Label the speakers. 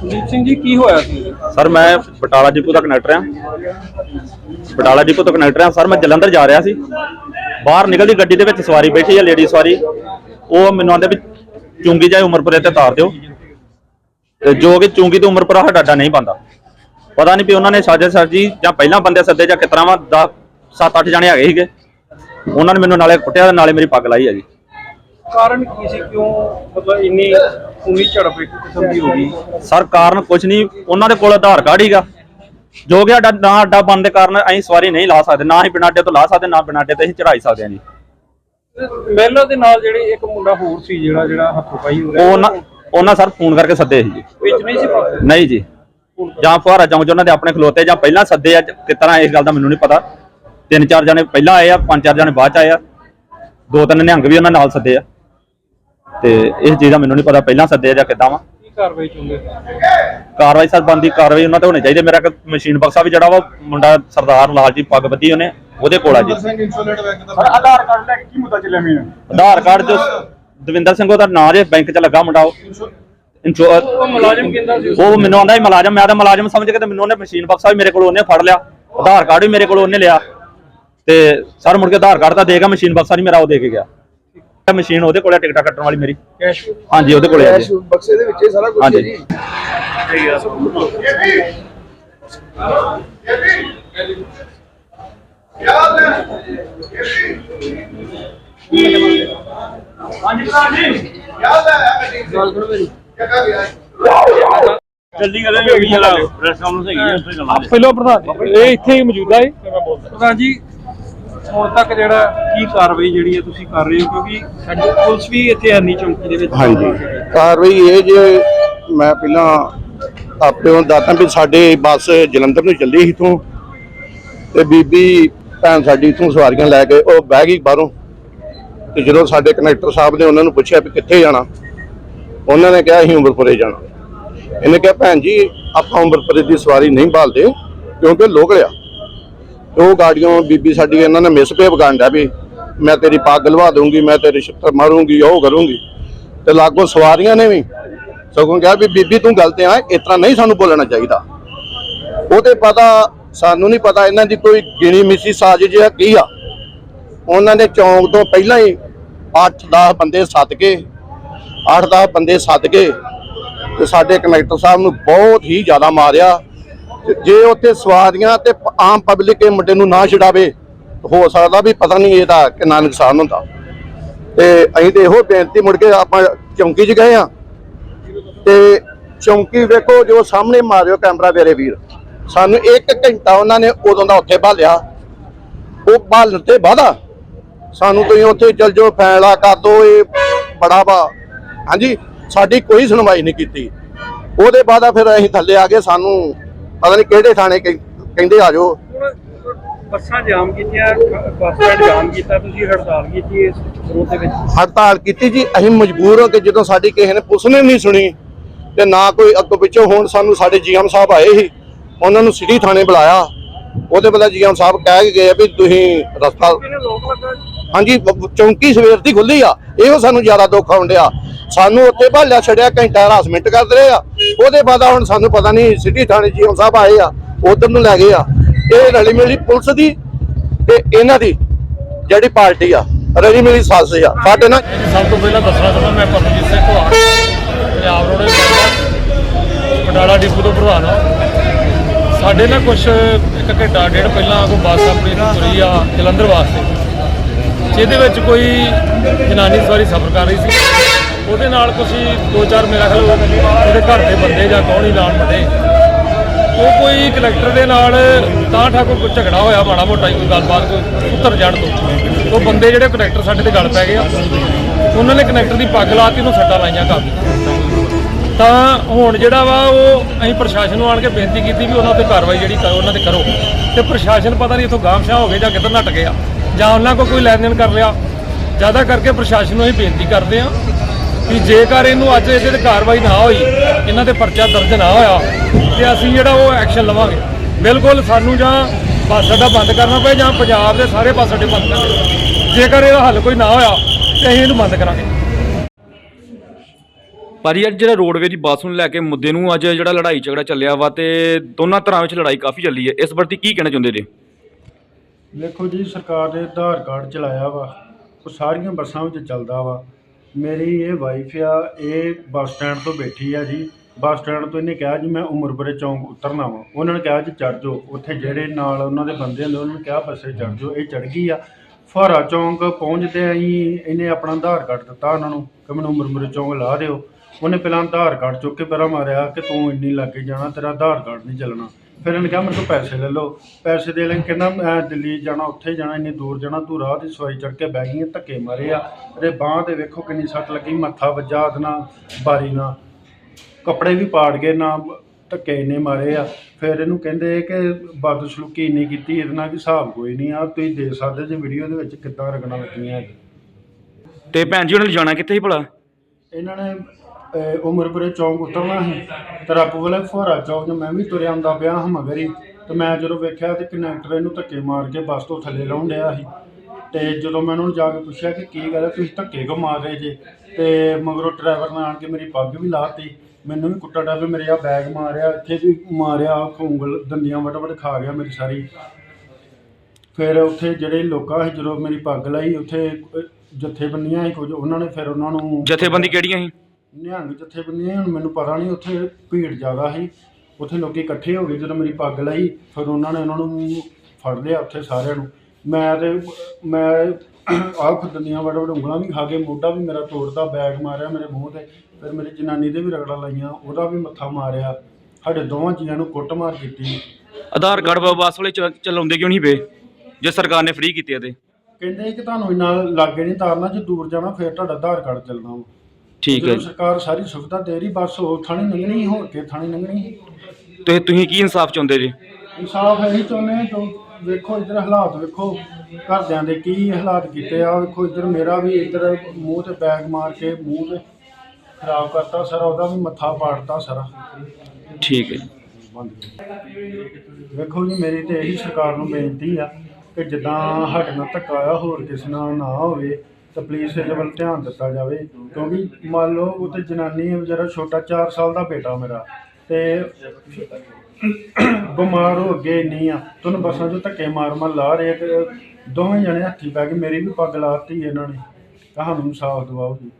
Speaker 1: ਸੰਦੀਪ ਸਿੰਘ ਜੀ, ਕੀ ਹੋਇਆ ਸੀ?
Speaker 2: ਸਰ, ਮੈਂ ਬਟਾਲਾ ਡਿਪੂ ਦਾ ਕਨੈਕਟਰ ਆ ਬਟਾਲਾ ਡਿਪੂ ਤੋਂ ਕਨੈਕਟਰ ਆ ਸਰ, ਮੈਂ ਜਲੰਧਰ ਜਾ ਰਿਹਾ ਸੀ। ਬਾਹਰ ਨਿਕਲਦੀ ਗੱਡੀ ਦੇ ਵਿੱਚ ਸਵਾਰੀ ਬੈਠੀ ਆ ਲੇਡੀ ਸਵਾਰੀ। ਉਹ ਮੈਨੂੰ ਆਂਦੇ ਵੀ ਚੁੰਗੀ ਜਾਏ ਉਮਰਪੁਰੇ ਤੇ ਤਾਰ ਦਿਓ। ਤੇ ਜੋ ਕਿ ਚੁੰਗੀ ਤੇ ਉਮਰਪੁਰਾ ਸਾਡਾ ਅੱਡਾ ਨਹੀਂ ਬੰਦਾ ਪਤਾ ਨਹੀਂ ਵੀ ਉਹਨਾਂ ਨੇ ਸਾਜੇ ਸਰ ਜੀ ਜਾਂ ਪਹਿਲਾਂ ਬੰਦੇ ਸੱਦੇ ਜਾਂ ਕਿਤਨਾ ਵਾ 10 7-8 ਜਣੇ ਹੈਗੇ ਸੀਗੇ। ਉਹਨਾਂ ਨੇ ਮੈਨੂੰ ਨਾਲੇ ਕੁੱਟਿਆ ਨਾਲੇ ਮੇਰੀ ਪੱਗ ਲਾਈ ਆ ਜੀ
Speaker 1: ਕਾਰਨ ਕੀ ਸੀ? ਕਿਉਂ ਮਤਲਬ ਇੰਨੀ ਉਨੀ ਝੜਪ ਇੱਕ ਕਿਸਮ ਦੀ ਹੋ ਗਈ?
Speaker 2: ਸਰ ਕਾਰਨ ਕੁਝ ਨਹੀਂ। ਉਹਨਾਂ ਦੇ ਕੋਲ ਆਧਾਰ ਕਾਰਡ ਹੀਗਾ। ਜੋ ਕਿ ਸਾਡਾ ਨਾ ਅੱਡਾ ਬੰਦ ਦੇ ਕਾਰਨ ਅਸੀਂ ਸਵਾਰੀ ਨਹੀਂ ਲਾ ਸਕਦੇ। ਨਾ ਹੀ ਬਿਨਾਂ ਅੱਡੇ ਤੋਂ ਲਾ ਸਕਦੇ ਨਾ ਬਿਨਾਂ ਅੱਡੇ ਤੇ ਅਸੀਂ ਚੜਾਈ ਸਕਦੇ ਹਾਂ ਜੀ।
Speaker 1: ਮਹਿਲਾ ਦੇ ਨਾਲ ਜਿਹੜੇ ਇੱਕ ਮੁੰਡਾ ਹੋਰ ਸੀ ਜਿਹੜਾ ਜਿਹੜਾ ਹੱਥੋਂ ਪਾਈ ਹੋ
Speaker 2: ਉਹ ਉਹਨਾਂ ਉਹਨਾਂ ਸਰ ਫੋਨ ਕਰਕੇ ਸੱਦੇ ਸੀ ਜੀ।
Speaker 1: ਵਿੱਚ ਨਹੀਂ ਸੀ ਪਾਉਂਦੇ?
Speaker 2: ਨਹੀਂ ਜੀ। ਜਾਂ ਫੁਹਾਰਾ ਚੌਂਕ 'ਚ ਉਹਨਾਂ ਦੇ ਆਪਣੇ ਖਲੋਤੇ ਜਾਂ ਪਹਿਲਾਂ ਸੱਦੇ ਆ ਤਰ੍ਹਾਂ ਇਸ ਗੱਲ ਦਾ ਮੈਨੂੰ ਨਹੀਂ ਪਤਾ। ਤਿੰਨ ਚਾਰ ਜਣੇ ਪਹਿਲਾਂ ਆਏ ਆ ਪੰਜ ਚਾਰ ਜਣੇ ਬਾਅਦ ਚ ਆਏ ਆ। ਦੋ ਤਿੰਨ ਨਿਹੰਗ ਵੀ ਉਹਨਾਂ ਨਾਲ ਸੱਦੇ ਆ। ਤੇ ਇਸ ਚੀਜ਼ ਦਾ ਮੈਨੂੰ ਨਹੀਂ ਪਤਾ ਪਹਿਲਾਂ ਸੱਦੇ ਆ ਜਾਂ ਕਿੱਦਾਂ ਵਾ।
Speaker 1: ਕੀ ਕਾਰਵਾਈ ਚੁੰਗੇ
Speaker 2: ਕਾਰਵਾਈ ਸਰ ਬੰਦੀ ਕਾਰਵਾਈ ਉਹਨਾਂ ਤੇ ਹੋਣੀ ਚਾਹੀਦੀ ਮੇਰਾ ਇੱਕ ਮਸ਼ੀਨ ਬਕਸਾ ਵੀ ਜਿਹੜਾ ਵਾ ਮੁੰਡਾ ਸਰਦਾਰ ਲਾਲ ਜੀ ਪੱਗ ਬੱਧੀ ਉਹਨੇ ਉਹਦੇ ਕੋਲ ਆ ਜੀ।
Speaker 3: ਆਧਾਰ ਕਾਰਡ ਲੈ ਕੇ ਕੀ ਮੁੱਦਾ ਚੱਲਿਆ ਮੇਨ
Speaker 2: ਆਧਾਰ ਕਾਰਡ ਜੋ ਦਵਿੰਦਰ ਸਿੰਘ ਉਹਦਾ ਨਾਂ ਜੇ ਬੈਂਕ 'ਚ ਲੱਗਾ ਮੁੰਡਾ ਉਹ।
Speaker 1: ਉਹ ਮੁਲਾਜ਼ਮ ਕਹਿੰਦਾ ਸੀ
Speaker 2: ਉਹ ਮੈਨੂੰ ਆਂਦਾ ਮੁਲਾਜ਼ਮ ਮੈਂ ਤਾਂ ਮੁਲਾਜ਼ਮ ਸਮਝ ਕੇ ਤੇ ਮੈਨੂੰ ਉਹਨੇ ਮਸ਼ੀਨ ਬਕਸਾ ਵੀ ਮੇਰੇ ਕੋਲ ਉਹਨੇ ਫੜ ਲਿਆ। ਆਧਾਰ ਕਾਰਡ ਵੀ ਮੇਰੇ ਕੋਲ ਉਹਨੇ ਲਿਆ। ਤੇ ਸਰ ਮੁੜ ਕੇ ਆਧਾਰ ਕਾਰਡ ਤਾਂ ਦੇਗਾ ਮਸ਼ੀਨ ਬਕਸਾ ਨਹੀਂ ਮੇਰਾ ਉਹ ਦੇ ਕੇ ਗਿਆ। ਮਸ਼ੀਨ ਉਹਦੇ ਕੋਲ ਹੈ ਟਿਕਟਾਂ ਕੱਟਣ ਵਾਲੀ ਮੇਰੀ।
Speaker 1: ਕੈਸ਼।
Speaker 2: ਹਾਂਜੀ ਉਹਦੇ ਕੋਲ ਹੈ ਜੀ।
Speaker 3: ਬਕਸੇ ਦੇ ਵਿੱਚ ਇਹ ਸਾਰਾ ਕੁਝ ਹੈ
Speaker 2: ਹਾਂਜੀ।
Speaker 3: ਜੀ।
Speaker 1: ਜਲਦੀ ਕਰੇ ਵੀ ਅਗਲੀ ਪ੍ਰੈਸ ਕਾਨਫਰੰਸ ਹੈਗੀ ਹੈ ਉੱਥੇ ਚੱਲਾਂਗੇ ਪਹਿਲਾਂ ਪ੍ਰਧਾਨ ਜੀ, ਇਹ ਇੱਥੇ ਹੀ ਮੌਜੂਦਾ ਹੈ ਮੈਂ ਬੋਲਦਾ। ਪ੍ਰਧਾਨ ਜੀ ਹੁਣ ਤੱਕ ਜਿਹੜਾ ਕੀ ਕਾਰਵਾਈ ਜਿਹੜੀ ਹੈ ਤੁਸੀਂ ਕਰ ਰਹੇ ਹੋ? ਕਿਉਂਕਿ ਸਾਡੀ ਪੁਲਿਸ ਵੀ ਇੱਥੇ ਹੈ ਚੌਂਕੀ ਦੇ ਵਿੱਚ।
Speaker 4: ਹਾਂਜੀ। ਕਾਰਵਾਈ ਇਹ ਜੇ ਮੈਂ ਪਹਿਲਾਂ ਆਪਿਓ ਦੱਸਦਾ ਵੀ ਸਾਡੇ ਬੱਸ ਜਲੰਧਰ ਨੂੰ ਚੱਲੀ ਸੀ ਇਥੋਂ ਤੇ ਬੀਬੀ ਭੈਣ ਸਾਡੀ ਇਥੋਂ ਸਵਾਰੀਆਂ ਲੈ ਕੇ ਉਹ ਬਹਿ ਗਈ ਬਾਹਰੋਂ ਤੇ ਜਦੋਂ ਸਾਡੇ ਕਨੈਕਟਰ ਸਾਹਿਬ ਨੇ ਉਹਨਾਂ ਨੂੰ ਪੁੱਛਿਆ ਵੀ ਕਿੱਥੇ ਜਾਣਾ, ਉਹਨਾਂ ਨੇ ਕਿਹਾ ਅਸੀਂ ਉਮਰਪੁਰੇ ਜਾਣਾ। ਇਹਨੇ ਕਿਹਾ, ਭੈਣ ਜੀ, ਆਪਾਂ ਉਮਰਪੁਰੇ ਦੀ ਸਵਾਰੀ ਨਹੀਂ ਭਾਲਦੇ ਕਿਉਂਕਿ ਲੋਕਲ ਆ। ਤੇ ਉਹ ਗਾੜੀਆਂ ਬੀਬੀ ਸਾਡੀ ਇਹਨਾਂ ਨੇ ਮਿਸਬਿਹੇਵ ਕਰਨ ਡਿਆ ਵੀ ਮੈਂ ਤੇਰੀ ਪੱਗ ਲਵਾ ਦੂੰਗੀ ਮੈਂ ਤੇਰੇ ਛਿੱਤਰ ਮਾਰੂੰਗੀ, ਉਹ ਕਰੂੰਗੀ। ਤੇ ਲਾਗੋ ਸਵਾਰੀਆਂ ਨੇ ਵੀ ਸਗੋਂ ਕਿਹਾ ਵੀ ਬੀਬੀ ਤੂੰ ਗਲਤ ਆ, ਇਸ ਤਰ੍ਹਾਂ ਨਹੀਂ ਸਾਨੂੰ ਬੋਲਣਾ ਚਾਹੀਦਾ। ਉਹਦੇ ਪਤਾ ਸਾਨੂੰ ਨਹੀਂ ਪਤਾ ਇਹਨਾਂ ਦੀ ਕੋਈ ਗਿਣੀ ਮਿਸੀ ਸਾਜ਼ਿਸ਼ ਆ, ਕੀ ਆ। ਉਹਨਾਂ ਨੇ ਚੌਂਕ ਤੋਂ ਪਹਿਲਾਂ ਹੀ 8-10 ਬੰਦੇ ਸੱਦ ਕੇ 8-10 ਬੰਦੇ ਸੱਦ ਕੇ ਤੇ ਸਾਡੇ ਕਨੈਕਟਰ ਸਾਹਿਬ ਨੂੰ ਬਹੁਤ ਹੀ ਜ਼ਿਆਦਾ ਮਾਰਿਆ। ਜੇ ਉੱਥੇ ਸਵਾਰੀਆਂ ਤੇ ਆਮ ਪਬਲਿਕ ਇਹ ਮੁੰਡੇ ਨੂੰ ਨਾ ਛਡਾਵੇ ਹੋ ਸਕਦਾ ਵੀ ਪਤਾ ਨਹੀਂ ਇਹਦਾ ਕਿੰਨਾ ਨੁਕਸਾਨ ਹੁੰਦਾ। ਤੇ ਅਸੀਂ ਤੇ ਇਹੋ ਬੇਨਤੀ ਮੁੜ ਕੇ ਆਪਾਂ ਚੌਂਕੀ 'ਚ ਗਏ ਆ ਤੇ ਚੌਂਕੀ ਵੇਖੋ ਜੋ ਸਾਹਮਣੇ ਮਾਰਿਓ ਕੈਮਰਾ ਮੇਰੇ ਵੀਰ। ਸਾਨੂੰ 1 ਘੰਟਾ ਉਹਨਾਂ ਨੇ ਉਦੋਂ ਦਾ ਉੱਥੇ ਭਾਲਿਆ। ਉਹ ਭਾਲਣ ਤੇ ਬਾਅਦਾ ਸਾਨੂੰ ਤੁਸੀਂ ਉੱਥੇ ਚਲ ਜਾਓ, ਫੈਸਲਾ ਕਰ ਦਿਓ ਇਹ ਬੜਾ ਵਾ। ਹਾਂਜੀ, ਸਾਡੀ ਕੋਈ ਸੁਣਵਾਈ ਨਹੀਂ ਕੀਤੀ। ਉਹਦੇ ਬਾਅਦ ਫਿਰ ਅਸੀਂ ਥੱਲੇ ਆ ਗਏ, ਸਾਨੂੰ ਪਤਾ ਨਹੀਂ ਕਿਹੜੇ ਥਾਣੇ ਕਹਿ- ਕਹਿੰਦੇ ਆ ਜਾਓ।
Speaker 1: ਬੱਸਾਂ ਜਾਮ ਕੀਤੀਆਂ ਬੱਸ ਸਟੈਂਡ ਜਾਮ ਕੀਤਾ ਤੁਸੀਂ ਹੜਤਾਲ ਕੀਤੀ ਇਸ ਵਿਰੋਧ ਦੇ ਵਿੱਚ?
Speaker 4: ਹੜਤਾਲ ਕੀਤੀ ਜੀ ਅਸੀਂ ਮਜਬੂਰ ਹੋ ਕੇ ਜਦੋਂ ਸਾਡੀ ਕਿਸੇ ਨੇ ਪੁਲਿਸ ਨੇ ਨਹੀਂ ਸੁਣੀ ਤੇ ਨਾ ਕੋਈ ਅੱਗੋਂ ਪਿੱਛੋਂ ਹੁਣ ਸਾਨੂੰ ਸਾਡੇ ਜੀਐਮ ਸਾਹਿਬ ਆਏ ਸੀ ਉਹਨਾਂ ਨੂੰ ਸਿਟੀ ਥਾਣੇ ਬੁਲਾਇਆ। ਉਹਦੇ ਬਦਲੇ ਜੀਐਮ ਸਾਹਿਬ ਕਹਿ ਕੇ ਗਏ ਵੀ ਤੁਸੀਂ ਰਸਤਾ
Speaker 1: ਇਹਨੇ ਲੋਕ ਲੱਗਾ?
Speaker 4: ਹਾਂਜੀ ਚੌਂਕੀ ਸਵੇਰ ਦੀ ਖੁੱਲੀ ਆ। ਇਹੋ ਸਾਨੂੰ ਜ਼ਿਆਦਾ ਦੁੱਖ ਆਉਂਦਿਆ ਸਾਨੂੰ ਉੱਥੇ ਭਾਲਿਆ ਛੜਿਆ ਘੰਟਾ ਹਰਾਸਮੈਂਟ ਕਰਦੇ ਰਹੇ ਆ। ਉਹਦੇ ਬਾਅਦ ਹੁਣ ਸਾਨੂੰ ਪਤਾ ਨਹੀਂ ਸਿਟੀ ਥਾਣੇ ਜੀਐਮ ਸਾਹਿਬ ਆਏ ਆ, ਉਧਰ ਨੂੰ ਲੈ ਗਏ ਆ। ਇਹ ਰਲੀ ਮਿਲੀ ਪੁਲਿਸ ਦੀ ਤੇ ਇਹਨਾਂ ਦੀ ਜਿਹੜੀ ਪਾਰਟੀ ਆ ਰਲੀ ਮਿਲੀ ਸੱਸ ਆ। ਸਾਡੇ ਨਾਲ
Speaker 5: ਸਭ ਤੋਂ ਪਹਿਲਾਂ ਦੱਸਣਾ ਚਾਹੁੰਦਾ ਮੈਂ ਪਰਮਜੀਤ ਸਿੰਘ ਘੋਹਾਰ ਪੰਜਾਬ ਰੋਡ ਪਟਾਲਾ ਡਿਪੂ ਤੋਂ ਪ੍ਰਧਾਨ ਹਾਂ ਸਾਡੇ ਨਾਲ ਕੁਝ ਇੱਕ ਘੰਟਾ, ਡੇਢ ਪਹਿਲਾਂ ਕੋਈ ਬੱਸ ਆਪਣੀ ਤੁਰੀ ਆ ਜਲੰਧਰ ਵਾਸਤੇ। ਜਿਹਦੇ ਵਿੱਚ ਕੋਈ ਜਨਾਨੀ ਸਵਾਰੀ ਸਫ਼ਰ ਕਰ ਰਹੀ ਸੀ। ਉਹਦੇ ਨਾਲ ਕੁਝ ਦੋ ਚਾਰ ਮੇਰਾ ਖਿਆਲ ਉਹਦੇ ਘਰ ਦੇ ਬੰਦੇ ਜਾਂ ਕੌਣ ਹੀ ਲਾਣ ਬੰਦੇ ਉਹ ਕੋਈ ਕਲੈਕਟਰ ਦੇ ਨਾਲ ਤਾਂ ਠਾਕੁਰ ਕੋਈ ਝਗੜਾ ਹੋਇਆ, ਮਾੜਾ ਮੋਟਾ ਹੀ ਕੋਈ ਗੱਲਬਾਤ, ਕੋਈ ਉੱਤਰ ਜਾਣ ਤੋਂ। ਉਹ ਬੰਦੇ ਜਿਹੜੇ ਕਨੈਕਟਰ ਸਾਡੇ ਤੇ ਗੱਲ ਪੈ ਗਏ ਆ। ਉਹਨਾਂ ਨੇ ਕਨੈਕਟਰ ਦੀ ਪੱਗ ਲਾਤੀ ਉਹਨੂੰ ਸੱਟਾਂ ਲਾਈਆਂ ਕਾਫੀ ਤਾਂ ਹੁਣ ਜਿਹੜਾ ਵਾ ਉਹ ਅਸੀਂ ਪ੍ਰਸ਼ਾਸਨ ਨੂੰ ਆਣ ਕੇ ਬੇਨਤੀ ਕੀਤੀ ਵੀ ਉਹਨਾਂ ਤੇ ਕਾਰਵਾਈ ਜਿਹੜੀ ਕਰੋ ਉਹਨਾਂ ਤੇ ਕਰੋ। ਤੇ ਪ੍ਰਸ਼ਾਸਨ ਪਤਾ ਨਹੀਂ ਇਥੋਂ ਗਾਮਸ਼ਾ ਹੋ ਗਏ ਜਾਂ ਕਿੱਧਰ ਨੱਟ ਗਿਆ ਜਾਂ ਉਹਨਾਂ ਕੋਲ ਕੋਈ ਲੈਣ ਦੇਣ ਕਰ ਲਿਆ, ਜ਼ਿਆਦਾ ਕਰਕੇ ਪ੍ਰਸ਼ਾਸਨ ਨੂੰ ਇਹ ਬੇਨਤੀ ਕਰਦੇ ਹਾਂ ਕਿ ਜੇਕਰ ਇਹਨੂੰ ਅੱਜ ਇਹਦੇ ਤੇ ਕਾਰਵਾਈ ਨਾ ਹੋਈ, ਇਹਨਾਂ ਤੇ ਪਰਚਾ ਦਰਜ ਨਾ ਹੋਇਆ, ਤੇ ਅਸੀਂ ਜਿਹੜਾ ਉਹ ਐਕਸ਼ਨ ਲਵਾਂਗੇ। ਬਿਲਕੁਲ ਸਾਨੂੰ ਜਾਂ ਬੱਸ ਅੱਡਾ ਬੰਦ ਕਰਨਾ ਪਏ ਜਾਂ ਪੰਜਾਬ ਦੇ ਸਾਰੇ ਬੱਸ ਅੱਡੇ ਬੰਦ ਕਰਨੇ ਜੇਕਰ ਇਹਦਾ ਹੱਲ ਕੋਈ ਨਾ ਹੋਇਆ, ਤੇ ਅਸੀਂ ਇਹਨੂੰ ਬੰਦ ਕਰਾਂਗੇ।
Speaker 6: ਭਾਜੀ, ਅੱਜ ਜਿਹੜਾ ਰੋਡਵੇ ਦੀ ਬੱਸ ਨੂੰ ਲੈ ਕੇ ਮੁੱਦੇ ਨੂੰ ਅੱਜ ਜਿਹੜਾ ਲੜਾਈ ਝਗੜਾ ਚੱਲਿਆ ਵਾ ਤੇ ਦੋਨਾਂ ਤਰ੍ਹਾਂ ਵਿੱਚ ਲੜਾਈ ਕਾਫੀ ਚੱਲੀ ਹੈ। ਇਸ ਪ੍ਰਤੀ ਕੀ ਕਹਿਣਾ ਚਾਹੁੰਦੇ ਜੀ?
Speaker 7: ਦੇਖੋ ਜੀ, ਸਰਕਾਰ ਨੇ ਆਧਾਰ ਕਾਰਡ ਚਲਾਇਆ ਵਾ, ਉਹ ਸਾਰੀਆਂ ਬੱਸਾਂ ਵਿੱਚ ਚੱਲਦਾ ਵਾ। ਮੇਰੀ ਇਹ ਵਾਈਫ ਆ, ਇਹ ਬੱਸ ਸਟੈਂਡ ਤੋਂ ਬੈਠੀ ਆ ਜੀ। ਬੱਸ ਸਟੈਂਡ ਤੋਂ ਇਹਨੇ ਕਿਹਾ ਜੀ, ਮੈਂ ਉਮਰਪੁਰੇ ਚੌਂਕ ਉਤਰਨਾ ਵਾ। ਉਹਨਾਂ ਨੇ ਕਿਹਾ ਜੀ ਚੜ ਜਾਓ। ਉੱਥੇ ਜਿਹੜੇ ਨਾਲ ਉਹਨਾਂ ਦੇ ਬੰਦੇ ਹੁੰਦੇ, ਉਹਨਾਂ ਨੇ ਕਿਹਾ ਬੱਸੇ ਚੜ ਜਾਓ, ਇਹ ਚੜ ਗਈ ਆ। ਫੁਹਾਰਾ ਚੌਂਕ ਪਹੁੰਚਦੇ ਹੀ ਇਹਨੇ ਆਪਣਾ ਆਧਾਰ ਕਾਰਡ ਦਿੱਤਾ ਉਹਨਾਂ ਨੂੰ, ਕਿ ਮੈਨੂੰ ਉਮਰਪੁਰੇ ਚੌਂਕ ਲਾ ਦਿਓ। ਉਹਨੇ ਪਹਿਲਾਂ ਆਧਾਰ ਕਾਰਡ ਚੁੱਕ ਕੇ ਪਹਿਲਾਂ ਮਾਰਿਆ ਕਿ ਤੂੰ ਇੰਨੀ ਲੱਗੇ ਜਾਣਾ, ਤੇਰਾ ਆਧਾਰ ਕਾਰਡ ਨਹੀਂ ਚੱਲਣਾ। ਫਿਰ ਇਹਨੇ ਕਿਹਾ ਮੇਰੇ ਤੋਂ ਪੈਸੇ ਲੈ ਲਓ। ਪੈਸੇ ਦੇ ਲੈ ਕਹਿੰਦਾ ਮੈਂ ਦਿੱਲੀ ਜਾਣਾ ਉੱਥੇ ਜਾਣਾ ਇੰਨੀ ਦੂਰ ਜਾਣਾ ਤੂੰ ਰਾਹ ਦੀ ਸਵਾਰੀ ਚੜ ਕੇ ਬਹਿ ਗਈ ਧੱਕੇ ਮਾਰੇ ਆ। ਇਹਦੇ ਬਾਂਹ ਤੇ ਵੇਖੋ ਕਿੰਨੀ ਸੱਟ ਲੱਗੀ ਮੱਥਾ ਵੱਜਾ ਉਹਦੇ ਨਾਲ ਬਾਰੀ ਨਾਲ। ਕੱਪੜੇ ਵੀ ਪਾੜ ਗਏ ਨਾ ਧੱਕੇ ਇੰਨੇ ਮਾਰੇ ਆ। ਫਿਰ ਇਹਨੂੰ ਕਹਿੰਦੇ ਕਿ ਬਦਸਲੂਕੀ ਇੰਨੀ ਕੀਤੀ ਇਹਦੇ ਨਾਲ ਵੀ ਹਿਸਾਬ ਕੋਈ ਨਹੀਂ ਆ ਤੁਸੀਂ ਦੇਖ ਸਕਦੇ ਜੇ ਵੀਡੀਓ ਦੇ ਵਿੱਚ ਕਿੱਦਾਂ ਰਗਣਾ ਲੱਗੀਆਂ
Speaker 6: ਤੇ ਭੈਣ ਜੀ ਉਹਨਾਂ ਨੇ ਜਾਣਾ ਕਿੱਥੇ ਸੀ ਭਲਾ?
Speaker 7: ਇਹਨਾਂ ਨੇ ਅਹ, ਉਮਰਪੁਰੇ ਚੌਂਕ ਉਤਰਨਾ ਸੀ ਤੇ ਰੱਬ ਵਾਲੇ ਫੁਹਾਰਾ ਚੌਂਕ 'ਚ ਮੈਂ ਵੀ ਤੁਰਿਆ ਆਉਂਦਾ ਪਿਆ ਹਾਂ ਮਗਰ ਹੀ ਤੇ ਮੈਂ ਜਦੋਂ ਵੇਖਿਆ ਤੇ ਕੰਡਕਟਰ ਇਹਨੂੰ ਧੱਕੇ ਮਾਰ ਕੇ ਬੱਸ ਤੋਂ ਥੱਲੇ ਲਾਉਣ ਡਿਆ ਸੀ। ਤੇ ਜਦੋਂ ਮੈਂ ਉਹਨਾਂ ਨੂੰ ਜਾ ਕੇ ਪੁੱਛਿਆ ਕਿ ਕੀ ਗੱਲ ਹੈ ਤੁਸੀਂ ਧੱਕੇ ਕਿਉਂ ਮਾਰ ਰਹੇ ਜੇ? ਤੇ ਮਗਰੋਂ ਡਰਾਈਵਰ ਨੇ ਆਣ ਕੇ ਮੇਰੀ ਪੱਗ ਵੀ ਲਾਤੀ ਮੈਨੂੰ ਵੀ ਕੁੱਟਾ ਡਾਬੇ ਮੇਰੇ ਆ ਬੈਗ ਮਾਰਿਆ ਇੱਥੇ ਵੀ ਮਾਰਿਆ ਉਂਗਲ ਦੰਦੀਆਂ ਵਟ ਵਟ ਖਾ ਗਿਆ ਮੇਰੀ ਸਾਰੀ। ਫਿਰ ਉੱਥੇ ਜਿਹੜੇ ਲੋਕਾਂ ਸੀ ਜਦੋਂ ਮੇਰੀ ਪੱਗ ਲਾਈ ਉੱਥੇ ਅਹ, ਜਥੇਬੰਦੀਆਂ ਸੀ ਕੁਝ ਉਹਨਾਂ ਨੇ ਫਿਰ ਉਹਨਾਂ ਨੂੰ
Speaker 6: ਜਥੇਬੰਦੀ ਕਿਹੜੀਆਂ ਸੀ?
Speaker 7: ਨਿਹੰਗ ਜਥੇਬੰਦੀਆਂ ਹੁਣ ਮੈਨੂੰ ਪਤਾ ਨਹੀਂ ਉੱਥੇ ਭੀੜ ਜ਼ਿਆਦਾ ਸੀ। ਉੱਥੇ ਲੋਕੀ ਇਕੱਠੇ ਹੋ ਗਏ ਜਦੋਂ ਮੇਰੀ ਪੱਗ ਲਾਈ ਫਿਰ ਉਹਨਾਂ ਨੇ ਉਹਨਾਂ ਨੂੰ ਫੜ ਲਿਆ ਉੱਥੇ ਸਾਰਿਆਂ ਨੂੰ। ਮੈਂ ਤੇ ਮੈਂ ਆਹ ਖੁਦਨੀਆਂ ਵੜ ਵੜ ਉਂਗਲਾਂ ਵੀ ਖਾ ਕੇ ਮੋਢਾ ਵੀ ਮੇਰਾ ਤੋੜਦਾ ਬੈਗ ਮਾਰਿਆ ਮੇਰੇ ਮੂੰਹ ਤੇ ਫਿਰ ਮੇਰੀ ਜਨਾਨੀ ਦੇ ਵੀ ਰਗੜਾ ਲਾਈਆਂ ਉਹਦਾ ਵੀ ਮੱਥਾ ਮਾਰਿਆ। ਸਾਡੇ ਦੋਵਾਂ ਜੀਆਂ ਨੂੰ ਕੁੱਟਮਾਰ ਕੀਤੀ।
Speaker 6: ਆਧਾਰ ਕਾਰਡ ਬੱਸ ਵਾਲੇ ਚ- ਚਲਾਉਂਦੇ ਕਿਉਂ ਨਹੀਂ ਪਏ? ਜੇ ਸਰਕਾਰ ਨੇ ਫ੍ਰੀ ਕੀਤੇ ਤੇ।
Speaker 7: ਕਹਿੰਦੇ ਕਿ ਤੁਹਾਨੂੰ ਇੰਨਾ ਲਾਗੇ ਨਹੀਂ ਤਾਰਨਾ ਜੇ ਦੂਰ ਜਾਣਾ ਫਿਰ ਤੁਹਾਡਾ ਆਧਾਰ ਕਾਰਡ ਚੱਲਣਾ ਵਾ।
Speaker 6: ਠੀਕ ਹੈ
Speaker 7: ਜਦੋਂ
Speaker 6: ਜੀ।
Speaker 7: ਸਰਕਾਰ ਸਾਰੀ ਸੁਵਿਧਾ ਦੇ ਰਹੀ ਬਸ ਉਹ ਥਾਣੀ ਲੰਘਣੀ ਹੋਰ ਕੇ ਥਾਣੀ ਲੰਘਣੀ
Speaker 6: ਤੇ ਤੁਸੀਂ ਕੀ ਇਨਸਾਫ ਚਾਹੁੰਦੇ ਜੀ?
Speaker 7: ਇਨਸਾਫ ਇਹੀ ਚਾਹੁੰਦੇ ਹਾਂ ਜੋ ਵੇਖੋ ਇੱਧਰ ਹਾਲਾਤ ਵੇਖੋ ਘਰਦਿਆਂ ਦੇ ਕੀ ਹਾਲਾਤ ਕੀਤੇ ਆ ਵੇਖੋ ਇੱਧਰ ਮੇਰਾ ਵੀ ਇੱਧਰ ਮੂੰਹ ਤੇ ਬੈਗ ਮਾਰ ਕੇ ਮੂੰਹ ਤੇ ਖਰਾਬ ਕਰਤਾ ਸਾਰਾ ਉਹਦਾ ਵੀ ਮੱਥਾ ਪਾੜਤਾ ਸਾਰਾ।
Speaker 6: ਠੀਕ ਹੈ ਜੀ।
Speaker 7: ਵੇਖੋ ਜੀ ਮੇਰੀ ਤੇ ਇਹੀ ਸਰਕਾਰ ਨੂੰ ਬੇਨਤੀ ਆ ਕਿ ਜਿੱਦਾਂ ਸਾਡੇ ਨਾਲ ਧੱਕਾ ਆ ਹੋਰ ਕਿਸੇ ਨਾਲ ਨਾ ਹੋਵੇ ਤਾਂ ਪਲੀਜ਼ ਇਹਦੇ ਵੱਲ ਧਿਆਨ ਦਿੱਤਾ ਜਾਵੇ, ਕਿਉਂਕਿ ਮੰਨ ਲਓ ਉਹ ਤੇ ਜਨਾਨੀ ਹੈ, ਵਿਚਾਰਾ ਛੋਟਾ 4 ਸਾਲ ਦਾ ਬੇਟਾ ਮੇਰਾ, ਤੇ ਬਿਮਾਰ ਹੋ ਅੱਗੇ ਇੰਨੀ ਆ ਤੁਹਾਨੂੰ ਬੱਸਾਂ 'ਚੋਂ ਧੱਕੇ ਮਾਰ ਮਾਰ ਲਾ ਰਹੇ ਆ ਕਿ ਦੋਵੇਂ ਜਣੇ ਹੱਥੀ ਪੈ ਕੇ ਮੇਰੀ ਵੀ ਪੱਗ ਲਾਤੀ ਇਹਨਾਂ ਨੇ, ਤਾਂ ਸਾਨੂੰ ਇਨਸਾਫ ਦਿਵਾਓ। ਜੀ